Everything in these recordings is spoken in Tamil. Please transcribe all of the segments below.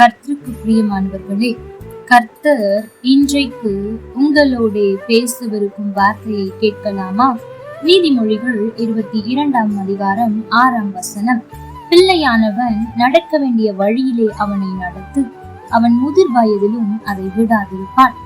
கர்த்தருக்கு பிரியமானவர்களே கர்த்தர் இன்றைக்கு உங்களோட பேசவிருக்கும் வார்த்தையை கேட்கலாமா? நீதிமொழிகள் இருபத்தி இரண்டாம் அதிகாரம் ஆறாம் வசனம். பிள்ளையானவன் நடக்க வேண்டிய வழியிலே அவனை நடத்து அவன் முதிர் வயதிலும் அதை விடாதிருப்பான்.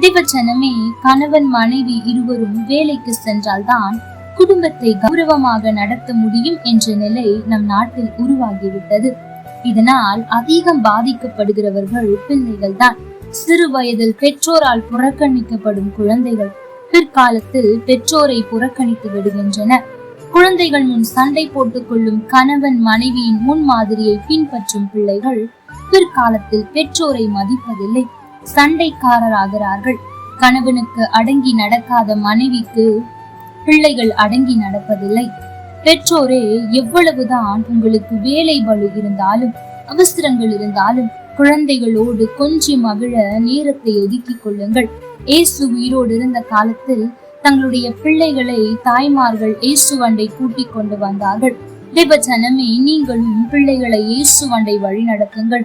திவச்சனமே கணவன் மனைவி இருவரும் வேலைக்கு சென்றால்தான் குடும்பத்தை கௌரவமாக நடத்த முடியும் என்ற நிலை நம் நாட்டில் உருவாகிவிட்டது. இதனால் அதிகம் பாதிக்கப்படுகிறவர்கள் பிள்ளைகள் தான் சிறு வயதில் பெற்றோரால் புறக்கணிக்கப்படும் குழந்தைகள் பிற்காலத்தில் பெற்றோரை புறக்கணித்து விடுகின்றன. குழந்தைகள் முன் சண்டை போட்டுக் கொள்ளும் கணவன் மனைவியின் முன்மாதிரியை பின்பற்றும் பிள்ளைகள் பிற்காலத்தில் பெற்றோரை மதிப்பதில்லை. சண்டைக்காரராகிறார்கள். கணவனுக்கு அடங்கி நடக்காத மனைவிக்கு பிள்ளைகள் அடங்கி நடப்பதில்லை. பெற்றோரே எவ்வளவுதான் உங்களுக்கு வேலை பளு இருந்தாலும் அவசரங்கள் இருந்தாலும் குழந்தைகளோடு கொஞ்சி மகிழ நேரத்தை ஒதுக்கிக் கொள்ளுங்கள். இயேசு உயிரோடு இருந்த காலத்தில் தங்களுடைய பிள்ளைகளை தாய்மார்கள் இயேசுவண்டை கூட்டிக் கொண்டு வந்தார்கள். தேவ நீங்களும் பிள்ளைகளை இயேசுவண்டை வழி நடத்துங்கள்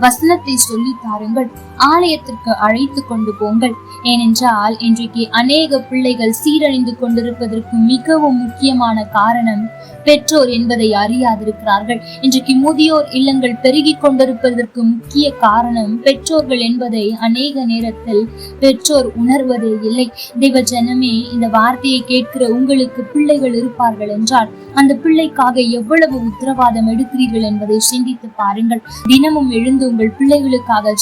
வசனத்தை சொல்லி தாருங்கள். ஆலயத்திற்கு அழைத்து கொண்டு போங்கள். ஏனென்றால் இன்றைக்கு அநேக பிள்ளைகள் சீரழிந்து கொண்டிருப்பதற்கு மிகவும் முக்கியமான காரணம் பெற்றோர் என்பதை அறியாதிருக்கிறார்கள். இன்றைக்கு முதியோர் இல்லங்கள் பெருகி கொண்டிருப்பதற்கு முக்கிய காரணம் பெற்றோர்கள் என்பதை அநேக நேரத்தில் பெற்றோர் உணர்வதே இல்லை. தெய்வ ஜனமே இந்த வார்த்தையை கேட்கிற உங்களுக்கு பிள்ளைகள் இருப்பார்கள் என்றால் அந்த பிள்ளைக்காக எவ்வளவு உத்தரவாதம் எடுக்கிறீர்கள் என்பதை சிந்தித்து பாருங்கள். தினமும் எழுந்து உங்கள் பிள்ளைகளுக்காக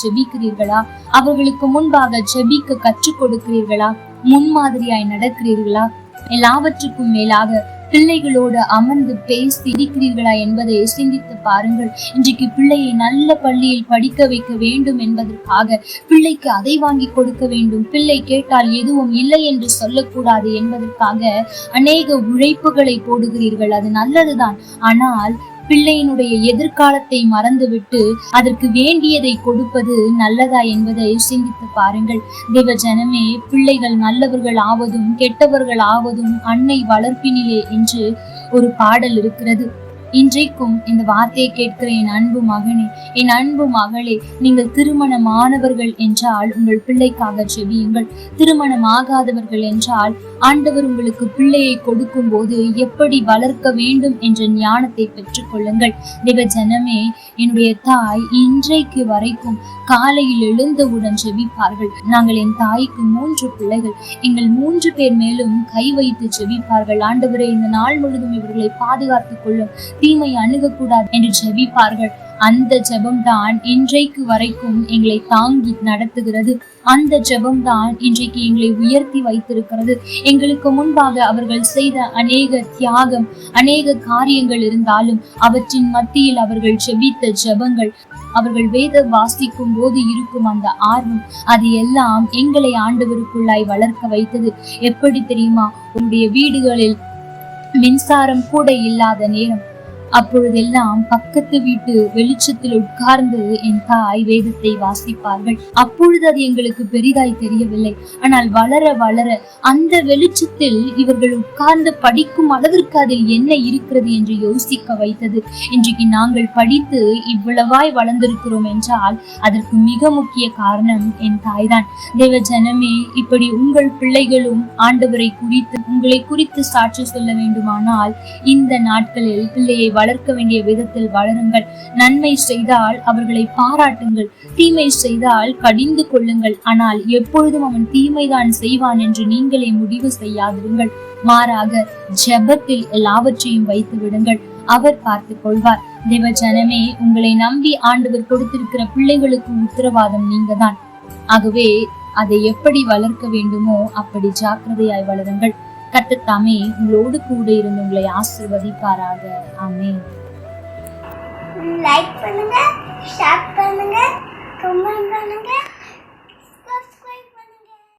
ஜெபிக்கிறீர்களா அவர்களுக்கு முன்பாக ஜெபிக்க கற்றுக் கொடுக்கிறீர்களா? முன்மாதிரியாய் நடக்கிறீர்களா? எல்லாவற்றுக்கும் மேலாக பிள்ளைகளோடு அமர்ந்து பேசி இருக்கிறீர்களா என்பதை சிந்தித்து பாருங்கள். இன்றைக்கு பிள்ளையை நல்ல பள்ளியில் படிக்க வைக்க வேண்டும் என்பதற்காக பிள்ளைக்கு அதை வாங்கி கொடுக்க வேண்டும். பிள்ளை கேட்டால் எதுவும் இல்லை என்று சொல்லக்கூடாது என்பதற்காக அநேக உழைப்புகளை போடுகிறீர்கள். அது நல்லதுதான். ஆனால் பிள்ளையினுடைய எதிர்காலத்தை மறந்துவிட்டு அதற்கு வேண்டியதை கொடுப்பது நல்லதா என்பதை சிந்தித்து பாருங்கள். தேவ ஜனமே பிள்ளைகள் நல்லவர்கள் ஆவதும் கெட்டவர்கள் ஆவதும் அன்னை வளர்ப்பினிலே என்று ஒரு பாடல் இருக்கிறது. இன்றைக்கும் இந்த வார்த்தையை கேட்கிற என் அன்பு மகனே என் அன்பு மகளே நீங்கள் திருமணமானவர்கள் என்றால் உங்கள் பிள்ளைக்காக செவியுங்கள் திருமணமாகாதவர்கள் என்றால் ஆண்டவர் உங்களுக்கு பிள்ளையை கொடுக்கும் போது எப்படி வளர்க்க வேண்டும் என்ற ஞானத்தை பெற்றுக்கொள்ளுங்கள். தேவ ஜனமே என்னுடைய தாய் இன்றைக்கு வரைக்கும் காலையில் எழுந்தவுடன் செவிப்பார்கள் நாங்கள் என் தாய்க்கு மூன்று பிள்ளைகள். எங்கள் மூன்று பேர் மேலும் கை வைத்து செவிப்பார்கள் ஆண்டவரே இந்த நாள் முழுதும் இவர்களை பாதுகாத்துக் கொள்ளும். தீமை அணுகக்கூடாது என்று செவிப்பார்கள் அந்த ஜெபம்தான் இன்றைக்கு வரைக்கும் எங்களை தாங்கி நடத்துகிறது. அந்த ஜெபம்தான் இன்றைக்கு எங்களை உயர்த்தி வைத்திருக்கிறது. எங்களுக்கு முன்பாக அவர்கள் செய்த அநேக தியாகம் அநேக காரியங்கள் இருந்தாலும் அவற்றின் மத்தியில் அவர்கள் செபித்த ஜெபங்கள் அவர்கள் வேத வாசிக்கும் போது இருக்கும் அந்த ஆர்வம் அது எல்லாம் எங்களை ஆண்டவருக்குள்ளாய் வளர்க்க வைத்தது. எப்படி தெரியுமா? உங்களுடைய வீடுகளில் மின்சாரம் கூட இல்லாத நேரம். அப்பொழுதெல்லாம் பக்கத்து வீட்டு வெளிச்சத்தில் உட்கார்ந்து என் தாய் வேதத்தை வாசிப்பார்கள். அப்பொழுது அது எங்களுக்கு பெரிதாய் தெரியவில்லை. ஆனால் வளர வளர அந்த வெளிச்சத்தில் இவர்கள் உட்கார்ந்து படிக்கும் அளவிற்கு அதில் என்ன இருக்கிறது என்று யோசிக்க வைத்தது. இன்றைக்கு நாங்கள் படித்து இவ்வளவாய் வளர்ந்திருக்கிறோம் என்றால் அதற்கு மிக முக்கிய காரணம் என் தாய்தான். தேவ ஜனமே இப்படி உங்கள் பிள்ளைகளும் ஆண்டவரை குறித்து உங்களை குறித்து சாட்சி சொல்ல வேண்டுமானால் இந்த நாட்களில் பிள்ளையை வளர்க்க வேண்டிய விதத்தில் வளருங்கள். நன்மை செய்தால் அவர்களை பாராட்டுங்கள். தீமை செய்தால் கடிந்து கொள்ளுங்கள். ஆனால் எப்பொழுதும் அவன் தீமைதான் செய்வான் என்று நீங்களே முடிவு செய்யாதிருங்கள். மாறாக ஜெபத்தில் எல்லாவற்றையும் வைத்து விடுங்கள். அவர் பார்த்துக் கொள்வார். தேவ ஜனமே உங்களை நம்பி ஆண்டவர் கொடுத்திருக்கிற பிள்ளைகளுக்கு உத்தரவாதம் நீங்கதான். ஆகவே அதை எப்படி வளர்க்க வேண்டுமோ அப்படி ஜாக்கிரதையாய் வளருங்கள். கர்த்தத்தாமே உங்களோடு கூட இருந்து உங்களை ஆசிர்வதிப்பாராக. ஆமே லைக் பண்ணுங்க ஷேர் பண்ணுங்க கமெண்ட் பண்ணுங்க.